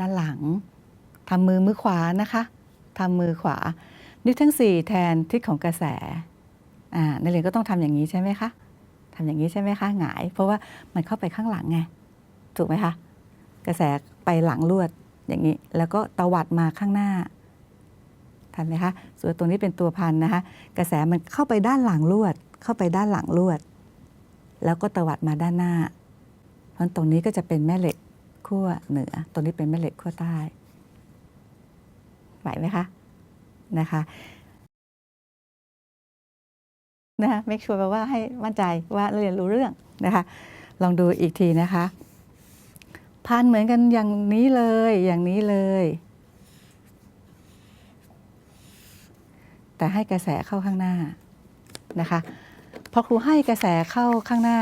ด้านหลังทำมือมือขวานะคะทำมือขวา นิ้วทั้งสี่แทนทิศของกระแสอ่านักเรียนก็ต้องทำอย่างนี้ใช่ไหมคะทำอย่างนี้ใช่ไหมคะหงาย เพราะว่ามันเข้าไปข้างหลังไงถูกไหมคะกระแสไปหลังลวดอย่างนี้ แล้วก็ตวัดมาข้างหน้าทันไหมคะส่วนตัวนี้เป็นตัวพันนะคะ กระแสมันเข้าไปด้านหลังลวด เข้าไปด้านหลังลวด แล้วก็ตวัดมาด้านหน้า เพราะตรงนี้ก็จะเป็นแม่เหล็ก ขั้วเหนือตรงนี้เป็นแม่เหล็กขั้วใต้ ไหวไหมคะ นะคะนะคะเมคชัวร์ว่าให้มั่นใจว่าเรียนรู้เรื่องนะคะ ลองดูอีกทีนะคะพันเหมือนกันอย่างนี้เลย อย่างนี้เลย แต่ให้กระแสเข้าข้างหน้านะคะพอครูให้กระแสเข้าข้างหน้า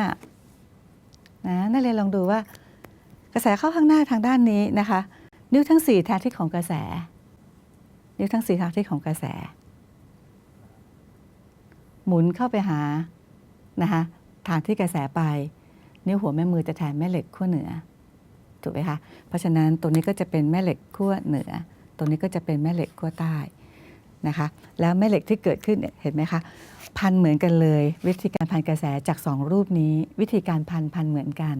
นะนักเรียนลองดูว่า กระแสเข้าข้างหน้าทางด้านนี้นะคะ นิ้วทั้งสี่แทนที่ของกระแส นิ้วทั้งสี่ทางที่ของกระแส หมุนเข้าไปหานะคะทางที่กระแสไป นิ้วหัวแม่มือจะแทนแม่เหล็กขั้วเหนือถูกไหมคะเพราะฉะนั้นตรงนี้ก็จะเป็นแม่เหล็กขั้วเหนือตรงนี้ก็จะเป็นแม่เหล็กขั้วใต้นะคะ แล้วแม่เหล็กที่เกิดขึ้นเนี่ยเห็นไหมคะพันเหมือนกันเลย วิธีการพันกระแสจากสองรูปนี้ วิธีการพันพันเหมือนกัน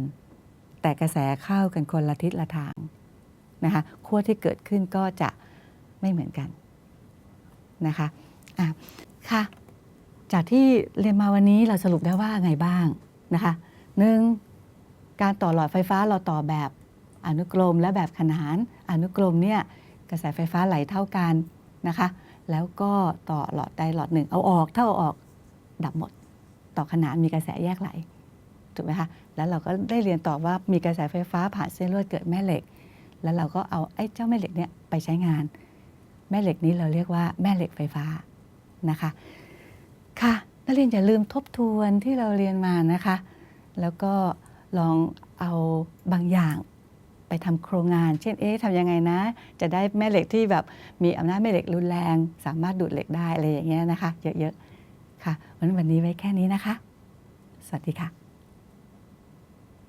แต่กระแสเข้ากันคนละทิศละทางนะคะขั้วที่เกิดขึ้นก็จะไม่เหมือนกันนะคะอะค่ะจากที่เรียนมาวันนี้เราสรุปได้ว่าไงบ้างนะคะหนึ่งการต่อหลอดไฟฟ้าเราต่อแบบอนุกรมและแบบขนานอนุกรมเนี่ยกระแสไฟฟ้าไหลเท่ากันนะคะแล้วก็ต่อหลอดใดหลอดหนึ่งเอาออกถ้าเอาออกดับหมด ต่อขนานมีกระแสแยกไหล ถูกไหมคะแล้วเราก็ได้เรียนต่อว่ามีกระแสไฟฟ้าผ่านเส้นลวดเกิดแม่เหล็ก แล้วเราก็เอาไอ้เจ้าแม่เหล็กเนี่ยไปใช้งาน แม่เหล็กนี้เราเรียกว่าแม่เหล็กไฟฟ้านะคะค่ะนักเรียนอย่าลืมทบทวนที่เราเรียนมานะคะ แล้วก็ลองเอาบางอย่างไปทำโครงงาน เช่น เอ๊ะทำยังไงนะ จะได้แม่เหล็กที่แบบมีอำนาจแม่เหล็กรุนแรง สามารถดูดเหล็กได้อะไรอย่างเงี้ยนะคะ เยอะๆ ค่ะวันวันนี้ไว้แค่นี้นะคะ สวัสดีค่ะ